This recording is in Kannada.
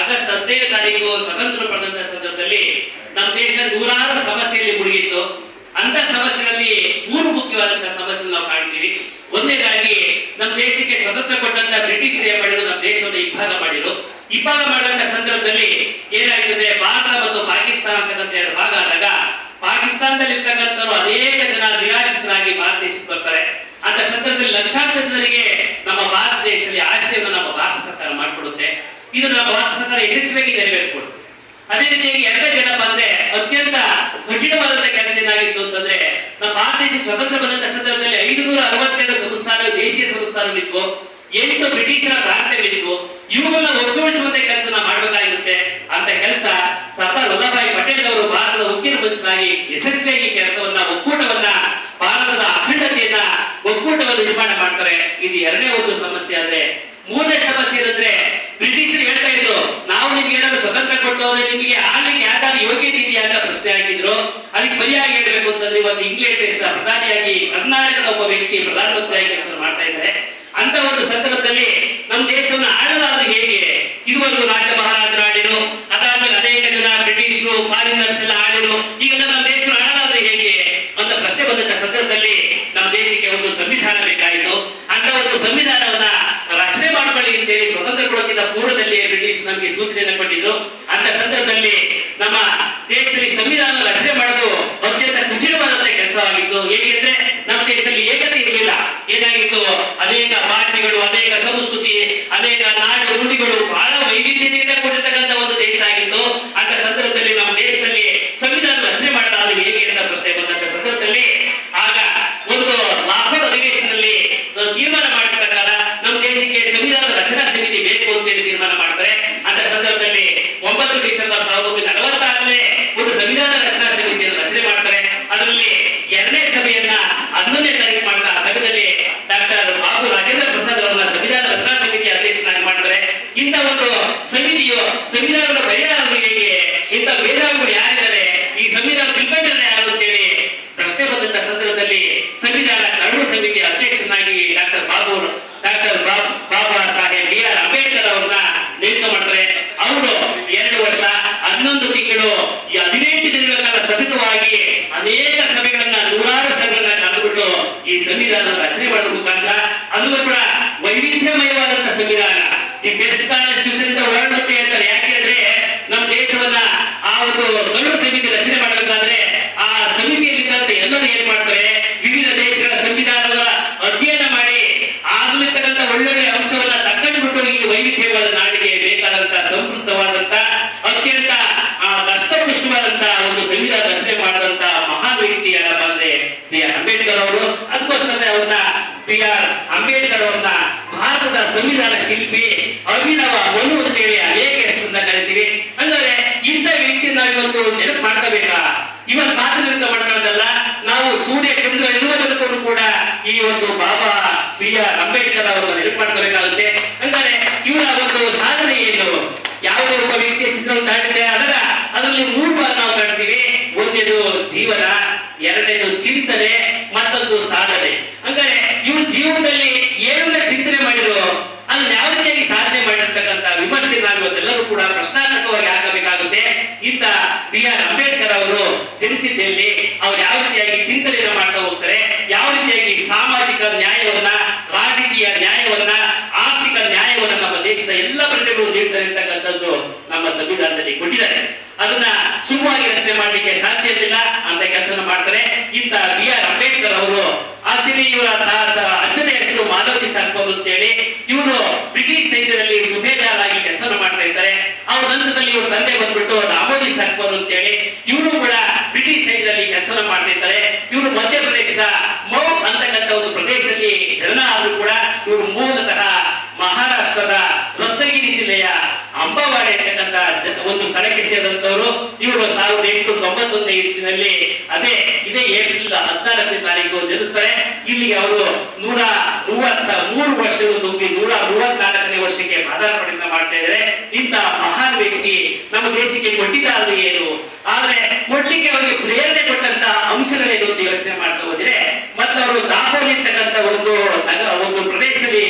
ಆಗಸ್ಟ್ ಹದಿನೈದು ತಾರೀಕು ಸ್ವತಂತ್ರ ಪಡೆದಂತ ಸಂದರ್ಭದಲ್ಲಿ ನಮ್ಮ ದೇಶ ನೂರಾರು ಸಮಸ್ಯೆಯಲ್ಲಿ ಮುಳುಗಿತ್ತು. ಅಂತ ಸಮಸ್ಯೆಗಳಲ್ಲಿ ಮೂರು ಮುಖ್ಯವಾದಂತಹ ಸಮಸ್ಯೆ ನಾವು ಕಾಣ್ತೀವಿ. ಒಂದೇದಾಗಿ ನಮ್ಮ ದೇಶಕ್ಕೆ ಸ್ವತಂತ್ರ ಕೊಟ್ಟಂತ ಬ್ರಿಟಿಷ್ ಮಾಡಿದ್ರು ನಮ್ಮ ದೇಶವನ್ನು ಇಬ್ಬಾಗ ಮಾಡಿದ್ರು. ಇಬ್ಬಾಗ ಮಾಡಿದಂತ ಸಂದರ್ಭದಲ್ಲಿ ಏನಾಗಿದೆ ಭಾರತ ಮತ್ತು ಪಾಕಿಸ್ತಾನ ಅಂತಕ್ಕಂಥ ಎರಡು ಭಾಗ ಆದಾಗ ಪಾಕಿಸ್ತಾನದಲ್ಲಿ ಇರ್ತಕ್ಕಂಥವ್ರು ಅನೇಕ ಜನ ನಿರಾಶ್ರಿತರಾಗಿ ಭಾರತ ದೇಶಕ್ಕೆ ಬರ್ತಾರೆ. ಅಂತ ಸಂದರ್ಭದಲ್ಲಿ ಲಕ್ಷಾಂತರ ಜನರಿಗೆ ನಮ್ಮ ಭಾರತ ದೇಶದಲ್ಲಿ ಆಶ್ರಯವನ್ನು ನಮ್ಮ ಭಾರತ ಸರ್ಕಾರ ಮಾಡಿಕೊಡುತ್ತೆ. ಇದನ್ನ ನಮ್ಮ ಭಾರತ ಸರ್ಕಾರ ಯಶಸ್ವಿಯಾಗಿ ನೆರವೇರಿಸಿಕೊಡ್ತದೆ ಅದೇ ರೀತಿಯಾಗಿ ಎರಡನೇ ಜನ ಬಂದ್ರೆ ಅತ್ಯಂತ ಕಠಿಣವಾದಂತ ಕೆಲಸ ಏನಾಗಿತ್ತು ಅಂತಂದ್ರೆ ನಮ್ಮ ಭಾರತ ದೇಶ ಸ್ವತಂತ್ರ ಬಂದಂತ ಸಂದರ್ಭದಲ್ಲಿ ಐದುನೂರ ಅರವತ್ತೆರಡು ಸಂಸ್ಥಾನ ದೇಶೀಯ ಸಂಸ್ಥಾನಗಳಿತ್ತು ಎಂಟು ಬ್ರಿಟಿಷರ ಪ್ರಾಂತ್ಯಗಳಿದ್ವು. ಇವುಗಳನ್ನ ಒಗ್ಗೂಡಿಸುವಂತ ಕೆಲಸ ಮಾಡಬೇಕಾಗಿರುತ್ತೆ. ಅಂತ ಕೆಲಸ ಸರ್ದಾರ್ ವಲ್ಲಭಾಯಿ ಪಟೇಲ್ ಅವರು ಭಾರತದ ಉಕ್ಕಿನ ಮನುಷ್ಯನಾಗಿ ಯಶಸ್ವಿಯಾಗಿ ಕೆಲಸವನ್ನ, ಒಕ್ಕೂಟವನ್ನ, ಭಾರತದ ಅಖಂಡತೆಯನ್ನ, ಒಕ್ಕೂಟವನ್ನು ನಿರ್ಮಾಣ ಮಾಡ್ತಾರೆ. ಇದು ಎರಡನೇ ಒಂದು ಸಮಸ್ಯೆ ಆದ್ರೆ, ಮೂರನೇ ಸಮಸ್ಯೆ ಏನಂದ್ರೆ ಬ್ರಿಟಿಷರು ಹೇಳ್ತಾ ಇದ್ರು, ನಾವು ನಿಮ್ಗೆ ಏನಾದ್ರು ಸ್ವತಂತ್ರ ಕೊಟ್ಟವ್ರೆ ನಿಮಗೆ ಆಳ್ಲಿಕ್ಕೆ ಯಾವ್ದಾದ್ರು ಯೋಗ್ಯತೆ ಇದೆಯಾ ಅಂತ ಪ್ರಶ್ನೆ ಹಾಕಿದ್ರು. ಅದಕ್ಕೆ ಪರಿಯಾಗಿ ಹೇಳ್ಬೇಕು ಅಂತಂದ್ರೆ ಇವತ್ತು ಇಂಗ್ಲೆಂಡ್ ದೇಶದ ಪ್ರಧಾನಿಯಾಗಿ ಕರ್ನಾಟಕದ ಒಬ್ಬ ವ್ಯಕ್ತಿ ಪ್ರಧಾನಮಂತ್ರಿಯಾಗಿ ಕೆಲಸ ಮಾಡ್ತಾ ಇದ್ದಾರೆ. ಅಂತ ಒಂದು ಸಂದರ್ಭದಲ್ಲಿ ನಮ್ಮ ದೇಶವನ್ನು ಆಳಲಾರದು ಹೇಗೆ? ಇದುವರೆಗೂ ರಾಜ ಮಹಾರಾಜರು ಆಡಿರು ಅದಾದ್ಮೇಲೆ ಅನೇಕ ಜನ ಬ್ರಿಟಿಷರು ಫಾರಿನರ್ಸ್ ಎಲ್ಲ ಆಡಿರು ಈಗ ನಮ್ಮ ದೇಶ ಆಳಲಾದ್ರೆ ಹೇಗೆ ಅಂತ ಪ್ರಶ್ನೆ ಬಂದಂತ ಸಂದರ್ಭದಲ್ಲಿ ನಮ್ಮ ದೇಶಕ್ಕೆ ಒಂದು ಸಂವಿಧಾನ ಬೇಕಾಯಿತು. ಅಂತ ಒಂದು ಸಂವಿಧಾನವನ್ನ ಮಾಡ್ಕೊಳ್ಳಿ ಅಂತೇಳಿ ಸ್ವತಂತ್ರ ಕೊಡೋಕ್ಕಿಂತ ಪೂರ್ವದಲ್ಲಿ ಬ್ರಿಟಿಷ್ ನಮಗೆ ಸೂಚನೆಯನ್ನು ಕೊಟ್ಟಿದ್ರು ಅಂತ ಸಂದರ್ಭದಲ್ಲಿ ನಮ್ಮ ದೇಶದಲ್ಲಿ ಸಂವಿಧಾನ ರಚನೆ ಮಾಡೋದು ಅತ್ಯಂತ ಕಠಿಣವಾದಂತ ಕೆಲಸವಾಗಿತ್ತು. ಏಕೆಂದ್ರೆ ನಮ್ಮ ದೇಶದಲ್ಲಿ ಏಕತೆ ಇರಲಿಲ್ಲ. ಏನಾಗಿತ್ತು? ಅನೇಕ ಭಾಷೆಗಳು, ಅನೇಕ ಸಂಸ್ಕೃತಿ, ಅನೇಕ ನಾಡು ನುಡಿಗಳು ಬಹಳ ವೈವಿಧ್ಯತೆಯಿಂದ ಕೂಡಿರ್ತಕ್ಕಂಥ ಒಂದು ದೇಶ ಆಗಿತ್ತು ಅಂತ ಸಂದರ್ಭದಲ್ಲಿ ನಮ್ಮ ದೇಶದಲ್ಲಿ ಸಂವಿಧಾನ ರಚನೆ ಮಾಡಲಾದ ಹೇಗೆ ಅಂತ ಪ್ರಶ್ನೆ ಬಂದಂತ ಸಂದರ್ಭದಲ್ಲಿ ಆಗ ಒಂದು ಲಾಹೋರ್ ಅಧಿವೇಶನದಲ್ಲಿ ನಾವು ತೀರ್ಮಾನ ಮಾಡಿದ ಪ್ರಕಾರ ನಮ್ಮ ದೇಶಕ್ಕೆ ಸಂವಿಧಾನ ರಚನಾ ಸಮಿತಿ ಬೇಕು ಅಂತೇಳಿ ತೀರ್ಮಾನ ಮಾಡ್ತಾರೆ ಅಂತ ಸಂದರ್ಭದಲ್ಲಿ ಒಂಬತ್ತು ಡಿಸೆಂಬರ್ ಸಾವಿರದ ಒಂಬೈನೂರ ನಲವತ್ತಾರನೇ ಒಂದು ಸಂವಿಧಾನ ರಚನಾ ಸಮಿತಿಯನ್ನು ರಚನೆ ಮಾಡ್ತಾರೆ ಅದರಲ್ಲಿ ಎರಡನೇ ಸಭೆಯನ್ನ ಹನ್ನೊಂದನೇ ತಾರೀಕು ಮಾಡಿದ ಆ ಸಭೆಯಲ್ಲಿ ಡಾಕ್ಟರ್ ಬಾಬು ರಾಜೇಂದ್ರ ಪ್ರಸಾದ್ ಅವರನ್ನ ಸಂವಿಧಾನ ಸಮಿತಿ ಅಧ್ಯಕ್ಷನಾಗಿ ಮಾಡ್ತಾರೆ ಇಂತ ಒಂದು ಸಮಿತಿಯು ಸಂವಿಧಾನದ ಪರಿಹಾರ ಹೇಗೆ ಇಂಥ ಮೇಧಾವಿಗಳು ಯಾರಿದ್ದಾರೆ, ಈ ಸಂವಿಧಾನ ತಿಳ್ಕೊಂಡಿದ್ದಾರೆ ಯಾರು ಅಂತೇಳಿ ಪ್ರಶ್ನೆ ಬಂದಂತ ಸಂದರ್ಭದಲ್ಲಿ ಸಂವಿಧಾನ ಕರಡು ಸಮಿತಿಯ ಅಧ್ಯಕ್ಷನಾಗಿ doctor Babu doctor Baba Saheb B R Ambedkar ಅವರನ್ನ ನೇಮಕ ಮಾಡ್ತಾರೆ ಅವರು ಎರಡು ವರ್ಷ ಹನ್ನೊಂದು ತಿಂಗಳು ಈ ಹದಿನೆಂಟು ದಿನಗಳ ಕಾಲ ಸತತವಾಗಿ ಅನೇಕ ಸಭೆಗಳನ್ನ ನೂರಾರು ಸಭೆಗಳನ್ನ ಕರೆದುಬಿಟ್ಟು ಸಂವಿಧಾನ ರಚನೆ ಮಾಡುವ ಮುಖಾಂತರ ಅದು ಕೂಡ ವೈವಿಧ್ಯಮಯವಾದಂತ ಸಂವಿಧಾನ. ಈ ಬೆಸ್ಟ್ ಕಾಲೇಜ್ ಅಂತ ಹೊರಡುತ್ತೆ ಹೇಳ್ತಾರೆ. ಯಾಕೆಂದ್ರೆ ನಮ್ಮ ದೇಶವನ್ನ ಆ ಒಂದು ಕರಡು ಸಮಿತಿ ರಚನೆ ಮಾಡಬೇಕಾದ್ರೆ ಆ ಸಮಿತಿಯಲ್ಲಿದ್ದಂತೆ ಎಲ್ಲರೂ ಏನ್ ಮಾಡ್ತಾರೆ ವಿವಿಧ ದೇಶಗಳ ಸಂವಿಧಾನಗಳ ಅಧ್ಯಯನ ಮಾಡಿ ಆಗಲಿರ್ತಕ್ಕಂಥ ಒಳ್ಳೊಳ್ಳೆ ಅಂಶವನ್ನ ತಕ್ಕಂಡ್ಬಿಟ್ಟು ಇಲ್ಲಿ ವೈವಿಧ್ಯವಾದ ನಾಡಿಗೆ ಬೇಕಾದಂತ ಸಂಸ್ಕೃತವಾದಂತ ಅತ್ಯಂತ ಆ, ಕಷ್ಟಪುಷ್ಟವಾದಂತ ಒಂದು ಸಂವಿಧಾನ ರಚನೆ ಮಾಡಿದಂತ ಮಹಾನ್ ವ್ಯಕ್ತಿ ಯಾರಪ್ಪ ಅಂದ್ರೆ ಬಿ ಆರ್ ಅಂಬೇಡ್ಕರ್ ಅವರು ಅದಕ್ಕೋಸ್ಕರ ಅವ್ರನ್ನ ಬಿ ಆರ್ ಅಂಬೇಡ್ಕರ್ ಅವ್ರನ್ನ ಭಾರತದ ಸಂವಿಧಾನ ಶಿಲ್ಪಿ ಅಭಿನವ ಒಂದು ಅಂತೇಳಿ ಅನೇಕ ಹೆಸರನ್ನ ಕರಿತೀವಿ. ಅಂದ್ರೆ ಇಂಥ ವ್ಯಕ್ತಿ ನಾವು ಇವತ್ತು ನೆನಪು ಮಾಡ್ಕೋಬೇಕಾ? ಇವನ್ ಪಾತ್ರದಿಂದ ಮಾಡ್ಕೊಳ್ಳೋದಲ್ಲ, ನಾವು ಸೂರ್ಯ ಚಂದ್ರ ಇರುವುದಕ್ಕೂ ಕೂಡ ಈ ಒಂದು ಬಾಬಾ ಬಿ ಆರ್ ಅಂಬೇಡ್ಕರ್ ಅವರನ್ನು ನೆನಪು ಮಾಡ್ಕೋಬೇಕಾಗುತ್ತೆ. ಅಂದರೆ ಇವರ ಒಂದು ಸಾಧನೆ ಏನು? ಯಾವುದೇ ಒಬ್ಬ ವ್ಯಕ್ತಿಯ ಚಿತ್ರವನ್ನು ತಾಡಿದ್ರೆ ಅದರ ಅದರಲ್ಲಿ ಮೂರು ಬಾರ ನಾವು ಕಾಣ್ತೀವಿ. ಒಂದೇದು ಜೀವನ ಎರಡನೇದು ಚಿಂತನೆ, ಮತ್ತೊಂದು ಸಾಧನೆ. ಅಂದರೆ ಇವ್ರ ಜೀವನದಲ್ಲಿ ಏನನ್ನ ಚಿಂತನೆ ಮಾಡಿದ್ರು, ಅದನ್ನ ಯಾವ ರೀತಿಯಾಗಿ ಸಾಧನೆ ಮಾಡಿರ್ತಕ್ಕಂಥ ವಿಮರ್ಶೆ ನಾವು ಇವತ್ತೆಲ್ಲರೂ ಕೂಡ ಪ್ರಶ್ನಾರ್ಥಕವಾಗಿ ಆಗಬೇಕಾಗುತ್ತೆ ಇಂತ ಬಿ ಆರ್ ಅಂಬೇಡ್ಕರ್ ಅವರು ಜನಿಸಿದ್ದಲ್ಲಿ ಅವ್ರು ಯಾವ ರೀತಿಯಾಗಿ ಚಿಂತನೆಯನ್ನು ಮಾಡ್ತಾ ಹೋಗ್ತಾರೆ, ಯಾವ ರೀತಿಯಾಗಿ ಸಾಮಾಜಿಕ ನ್ಯಾಯವನ್ನ ಪ್ರಜೆಗಳು ನೀಡ್ತಾರೆ ನಮ್ಮ ಸಂವಿಧಾನದಲ್ಲಿ ಕೊಟ್ಟಿದ್ದಾರೆ. ಅದನ್ನ ಸುಲಭವಾಗಿ ರಚನೆ ಮಾಡಲಿಕ್ಕೆ ಸಾಧ್ಯ ಇರಲಿಲ್ಲ ಅಂತ ಕೆಲಸ ಮಾಡ್ತಾರೆ. ಇಂತ ಬಿ ಆರ್ ಅಂಬೇಡ್ಕರ್ ಅವರು ಆಕ್ಚುಲಿ ಇವರ ಅಜ್ಜನ ಹೆಸರು ಮಾಧವತಿ ಸರ್ಪಲ್ ಅಂತೇಳಿ ಇವರು ಬ್ರಿಟಿಷ್ ಸೈನ್ಯದಲ್ಲಿ ಸುಬೇದಾರ್ ಆಗಿ ಕೆಲಸ ಮಾಡ್ತಾ ಇದ್ದಾರೆ. ಅವ್ರ ನಂತರದಲ್ಲಿ ಇವ್ರ ತಂದೆ ಬಂದ್ಬಿಟ್ಟು ದಾಮೋದಿ ಅಂತ ಹೇಳಿ ಇವರು ಕೂಡ ಬ್ರಿಟಿಷ್ ಸೈನ್ಯದಲ್ಲಿ ಕೆಲಸ ಮಾಡ್ತಿದ್ದಾರೆ ಇವರು ಮಧ್ಯಪ್ರದೇಶದ ಮೌ ಅಂತಕ್ಕಂಥ ಒಂದು ಪ್ರದೇಶದಲ್ಲಿ ಜನನ ಆದ್ರೂ ಕೂಡ ಇವರು ಮೂಲತಃ ಅಂಬಾವಾಡಿ ಅಂತಕ್ಕಂತ ಒಂದು ಸ್ಥಳಕ್ಕೆ ಸೇರಿದಂತವರು ಇವರು ಸಾವಿರದ ಎಂಟು ತೊಂಬತ್ತೊಂದನೇ ಇಸ್ವಿನಲ್ಲಿ ಅದೇ ಇದೇ ಏಪ್ರಿಲ್ ಹದಿನಾಲ್ಕನೇ ತಾರೀಕು ಜನಿಸ್ತಾರೆ. ಇಲ್ಲಿಗೆ ಅವರು ನೂರ ಮೂವತ್ತ ಮೂರು ವರ್ಷಗಳು ತುಂಬಿ ನೂರ ಮೂವತ್ನಾಲ್ಕನೇ ವರ್ಷಕ್ಕೆ ಪಾದಾರ್ಪಣೆಯನ್ನ ಮಾಡ್ತಾ ಇದ್ದಾರೆ. ಇಂತಹ ಮಹಾನ್ ವ್ಯಕ್ತಿ ನಮ್ಮ ದೇಶಕ್ಕೆ ಕೊಟ್ಟಿದ್ದಾದ್ರು ಏನು? ಆದ್ರೆ ಕೊಡ್ಲಿಕ್ಕೆ ಅವರಿಗೆ ಪ್ರೇರಣೆ ಕೊಟ್ಟಂತ ಅಂಶಗಳೇನು ಅಂತ ಯೋಚನೆ ಮಾಡ್ತಾ ಹೋದ್ರೆ ಮತ್ತೆ ಅವರು ದಾಪೋಲಿ ಅಂತಕ್ಕಂಥ ಒಂದು ಒಂದು ಪ್ರದೇಶದಲ್ಲಿ